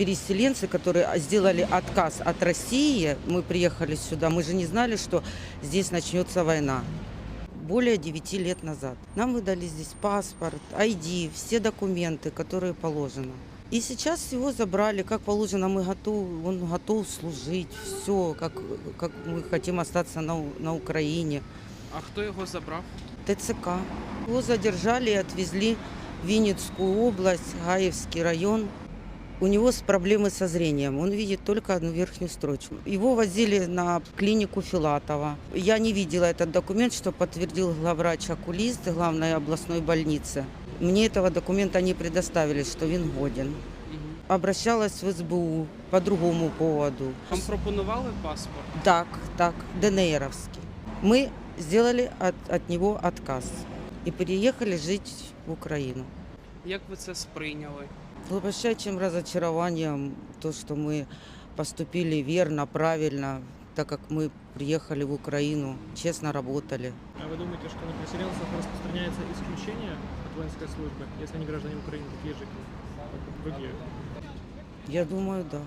переселенцы, которые сделали отказ от России, мы приехали сюда, мы же не знали, что здесь начнется война. Более 9 лет назад. Нам выдали здесь паспорт, ID, все документы, которые положено. И сейчас его забрали, как положено, мы готов, он готов служить, все, как, как мы хотим остаться на, на Украине. А хто його забрав? ТЦК. Его задержали и отвезли в Винницкую область, Гаевский район. У него проблемы со зрением. Он видит только одну верхнюю строчку. Его возили на клинику Филатова. Я не видела этот документ, что подтвердил главврач-окулист главной областной больницы. Мне этого документа не предоставили, что він годен. Обращалась в СБУ по другому поводу. Вам пропонували паспорт? Так, так, ДНРовский. Мы сделали от, от него отказ и переехали жить в Украину. Як ви це сприйняли? Глубочайшим разочарованием то, что мы поступили верно, правильно, так как мы приехали в Украину, честно работали. А вы думаете, что на переселенцев распространяется исключение от воинской службы, если они граждане Украины, такие же, как другие? Я думаю, да.